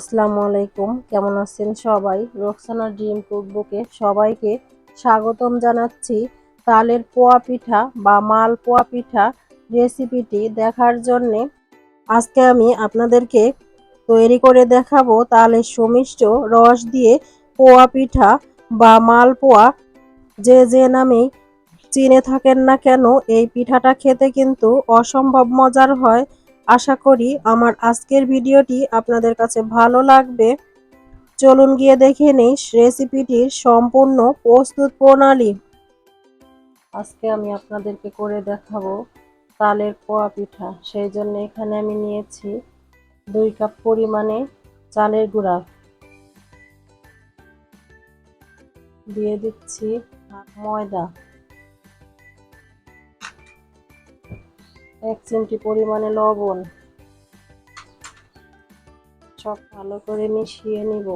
আসসালামু আলাইকুম। কেমন আছেন সবাই? রোকসানা ড্রিম কুকবুকে সবাইকে স্বাগতম জানাচ্ছি। তালের পোয়া পিঠা বা মাল পোয়া পিঠা রেসিপিটি দেখার জন্যে আজকে আমি আপনাদেরকে তৈরি করে দেখাবো তালের সুমিষ্ট রস দিয়ে পোয়া পিঠা বা মাল পোয়া। যে যে নামেই চিনে থাকেন না কেন, এই পিঠাটা খেতে কিন্তু অসম্ভব মজার হয়। আশা করি আমার আজকের ভিডিওটি আপনাদের কাছে ভালো লাগবে। চলুন গিয়ে দেখে নেই রেসিপিটির সম্পূর্ণ প্রস্তুত প্রণালী। আজকে আমি আপনাদেরকে করে দেখাবো তালের পোয়া পিঠা। সেই জন্য এখানে আমি নিয়েছি দুই কাপ পরিমাণে চালের গুঁড়া। দিয়ে দিচ্ছি ময়দা। এক চিমটি পরিমাণে লবণ। সব ভালো করে মিশিয়ে নিব।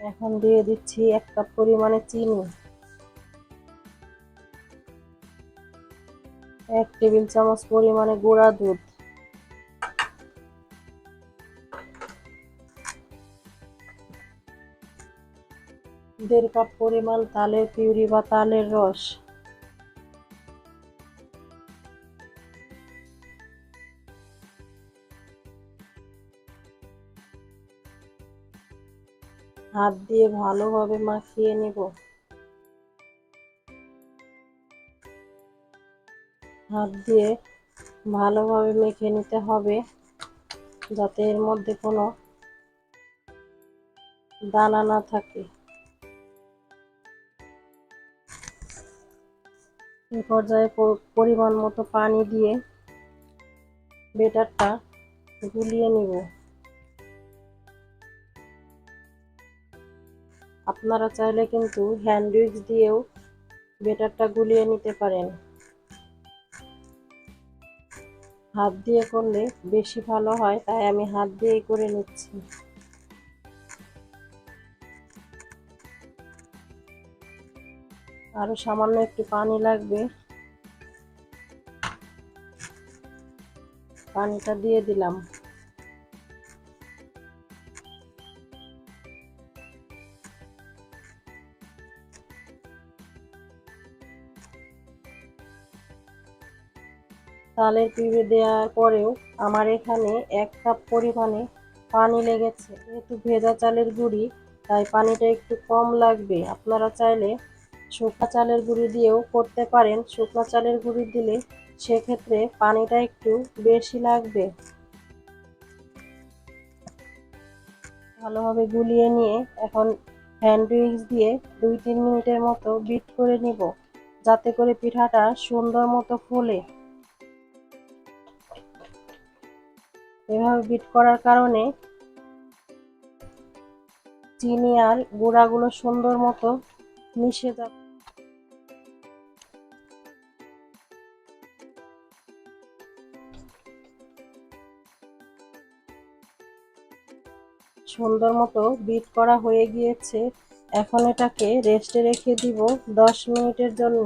এখন দিয়ে দিচ্ছি এক কাপ পরিমাণে চিনি। এক টেবিল চামচ পরিমাণে গুঁড়া দুধ। দেড় কাপ পরিমাণ তালের পিউরি বা তালের রস। হাত দিয়ে ভালোভাবে মাখিয়ে নিব। হাত দিয়ে ভালোভাবে মেখে নিতে হবে যাতে এর মধ্যে কোনো দানা না থাকে। এই পর্যায়ে পরিমাণ মতো পানি দিয়ে বেটারটা গুলিয়ে নিব। আপনারা চাইলে কিন্তু হ্যান্ড দিয়েও বেটারটা গুলিয়ে নিতে পারেন। হাত দিয়ে করলে বেশি ভালো হয়, তাই আমি হাত দিয়েই করে নিচ্ছি। আরও সামান্য একটু পানি লাগবে। পানিটা দিয়ে দিলাম। তালের পিঁড়ে দেওয়ার পরেও আমার এখানে এক কাপ পরিমাণে পানি লেগেছে। যেহেতু ভেজা চালের গুঁড়ি, তাই পানিটা একটু কম লাগবে। আপনারা চাইলে শুকনো চালের গুঁড়ি দিয়েও করতে পারেন। শুকনো চালের গুঁড়ি দিলে সেক্ষেত্রে পানিটা একটু বেশি লাগবে। ভালোভাবে গুলিয়ে নিয়ে এখন হ্যান্ড দিয়ে দুই তিন মিনিটের মতো বিট করে নিব, যাতে করে পিঠাটা সুন্দর মতো ফুলে। এভাবে বিট করার কারণে চিনি আর গুঁড়াগুলো সুন্দর মতো যাবে সুন্দর মতো বিট করা হয়ে গিয়েছে। এখন এটাকে রেস্টে রেখে দিব দশ মিনিটের জন্য।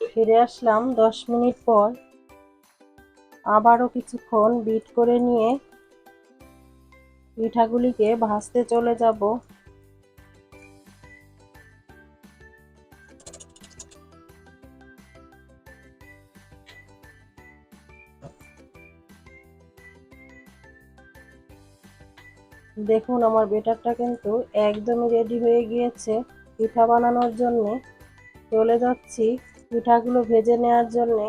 ফিরে আসলাম দশ মিনিট পর। আবারও কিছুক্ষণ বিট করে নিয়ে পিঠাগুলিকে ভাজতে চলে যাব। দেখুন, আমার বেটারটা কিন্তু একদমই রেডি হয়ে গিয়েছে পিঠা বানানোর জন্য। চলে যাচ্ছি পিঠাগুলো ভেজে নেওয়ার জন্যে।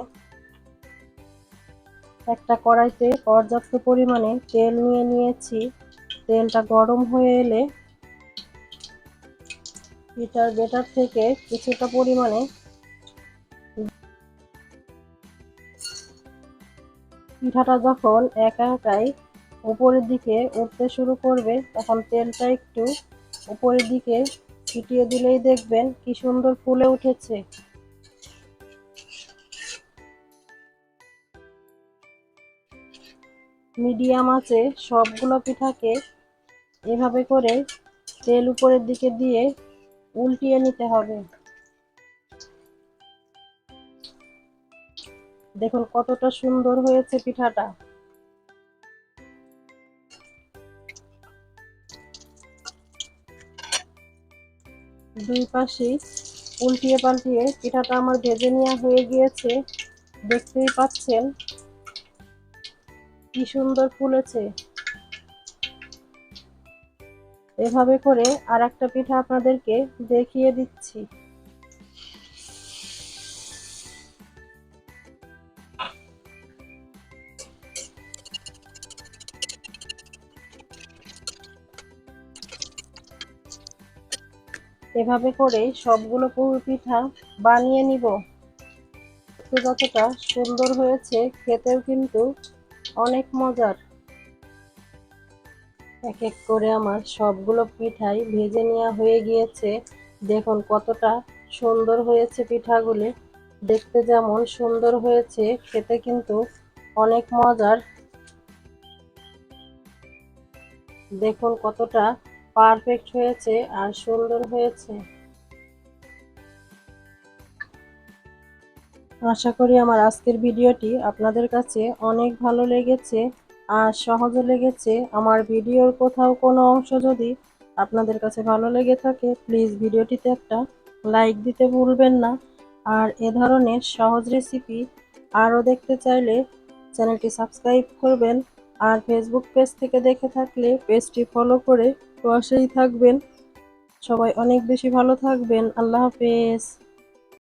একটা কড়াইতে পর্যাপ্ত পরিমাণে তেল নিয়ে নিয়েছি। তেলটা গরম হয়ে এলে পিঠার বেটার থেকে কিছুটা পরিমাণে পিঠাটা যখন একা একাই উপরের দিকে উঠতে শুরু করবে, তখন তেলটা একটু উপরের দিকে ছিটিয়ে দিলেই দেখবেন কি সুন্দর ফুলে উঠেছে। মিডিয়াম আছে সবগুলো পিঠাকে এভাবে করে তেল উপরের দিকে দিয়ে উল্টিয়ে নিতে হবে। দেখুন কতটা সুন্দর হয়েছে পিঠাটা। দুই পাশে উল্টিয়ে পাল্টিয়ে পিঠাটা আমার ভেজে নেওয়া হয়ে গিয়েছে। দেখতেই পাচ্ছেন কি সুন্দর ফুলেছে। এভাবে করে আর একটা পিঠা আপনাদেরকে দেখিয়ে দিচ্ছি। এভাবে করে সবগুলো পুর পিঠা বানিয়ে নিব। যতটা সুন্দর হয়েছে, খেতেও কিন্তু অনেক মজার। এক এক করে আমার সবগুলো পিঠাই ভেজে নেওয়া হয়ে গিয়েছে। দেখুন কতটা সুন্দর হয়েছে পিঠাগুলি। দেখতে যেমন সুন্দর হয়েছে, খেতে কিন্তু অনেক মজার। দেখুন কতটা পারফেক্ট হয়েছে আর সুন্দর হয়েছে। আশা করি আমার আজকের ভিডিওটি আপনাদের কাছে অনেক ভালো লেগেছে। আর সহজে লেগেছে। আমার ভিডিওর কোথাও কোনো অংশ যদি আপনাদের কাছে ভালো লেগে থাকে প্লিজ ভিডিওটিতে একটা লাইক দিতে ভুলবেন না। আর এ ধরনের সহজ রেসিপি আরও দেখতে চাইলে চ্যানেলটি সাবস্ক্রাইব করবেন। আর ফেসবুক পেজ থেকে দেখে থাকলে পেজটি ফলো করে পাশেই থাকবেন। সবাই অনেক বেশি ভালো থাকবেন। আল্লাহ হাফেজ।